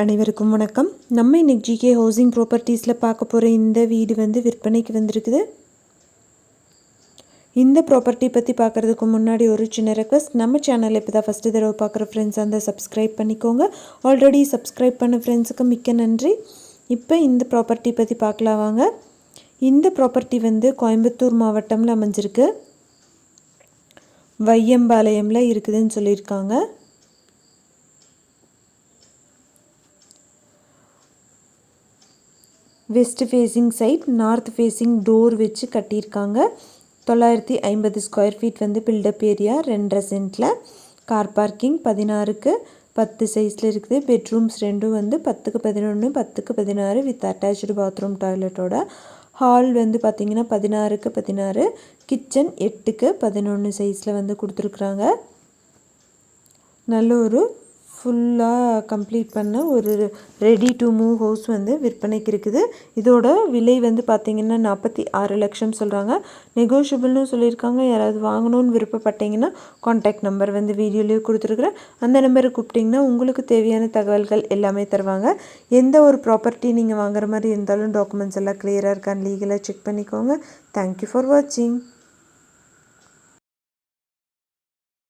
அனைவருக்கும் வணக்கம். நம்ம இன்றைக்கி ஜிகே ஹவுசிங் ப்ராப்பர்ட்டிஸில் பார்க்க போகிற இந்த வீடு வந்து விற்பனைக்கு வந்திருக்குது. இந்த ப்ராப்பர்ட்டி பற்றி பார்க்குறதுக்கு முன்னாடி ஒரு சின்ன ரெக்வஸ்ட் நம்ம சேனலில் இப்போ தான் ஃபஸ்ட்டு தடவை பார்க்குற ஃப்ரெண்ட்ஸ் அந்த சப்ஸ்கிரைப் பண்ணிக்கோங்க. ஆல்ரெடி சப்ஸ்கிரைப் பண்ண ஃப்ரெண்ட்ஸுக்கு மிக்க நன்றி. இப்போ இந்த ப்ராப்பர்ட்டி பற்றி பார்க்கலாம் வாங்க. இந்த ப்ராப்பர்ட்டி வந்து கோயம்புத்தூர் மாவட்டமில் அமைஞ்சிருக்கு. வையம்பாளையமில் இருக்குதுன்னு சொல்லியிருக்காங்க. West facing side north facing door வச்சு கட்டியிருக்காங்க. தொள்ளாயிரத்தி ஐம்பது ஸ்கொயர் ஃபீட் வந்து பில்டப் ஏரியா ரெண்டரை சென்ட்டில் கார் பார்க்கிங் பதினாறுக்கு பத்து சைஸில் இருக்குது. பெட்ரூம்ஸ் ரெண்டும் வந்து பத்துக்கு பதினொன்று பத்துக்கு பதினாறு வித் அட்டாச்சு பாத்ரூம் டாய்லெட்டோட ஹால் வந்து பார்த்திங்கன்னா பதினாறுக்கு பதினாறு கிச்சன் எட்டுக்கு பதினொன்று சைஸில் வந்து கொடுத்துருக்குறாங்க. நல்ல ஒரு ஃபுல்லாக கம்ப்ளீட் பண்ண ஒரு ரெடி டு மூவ் ஹவுஸ் வந்து விற்பனைக்கு இருக்குது. இதோட விலை வந்து பார்த்திங்கன்னா நாற்பத்தி ஆறு லட்சம் சொல்கிறாங்க நெகோஷியபிள்னு சொல்லியிருக்காங்க. யாராவது வாங்கணும்னு விருப்பப்பட்டீங்கன்னா காண்டாக்ட் நம்பர் வந்து வீடியோலேயே கொடுத்துருக்குறேன். அந்த நம்பரை கூப்பிட்டிங்கன்னா உங்களுக்கு தேவையான தகவல்கள் எல்லாமே தருவாங்க. எந்த ஒரு ப்ராப்பர்ட்டி நீங்கள் வாங்குற மாதிரி இருந்தாலும் டாக்குமெண்ட்ஸ் எல்லாம் கிளியராக இருக்கான்னு லீகலாக செக் பண்ணிக்கோங்க. தேங்க்யூ ஃபார் வாட்சிங்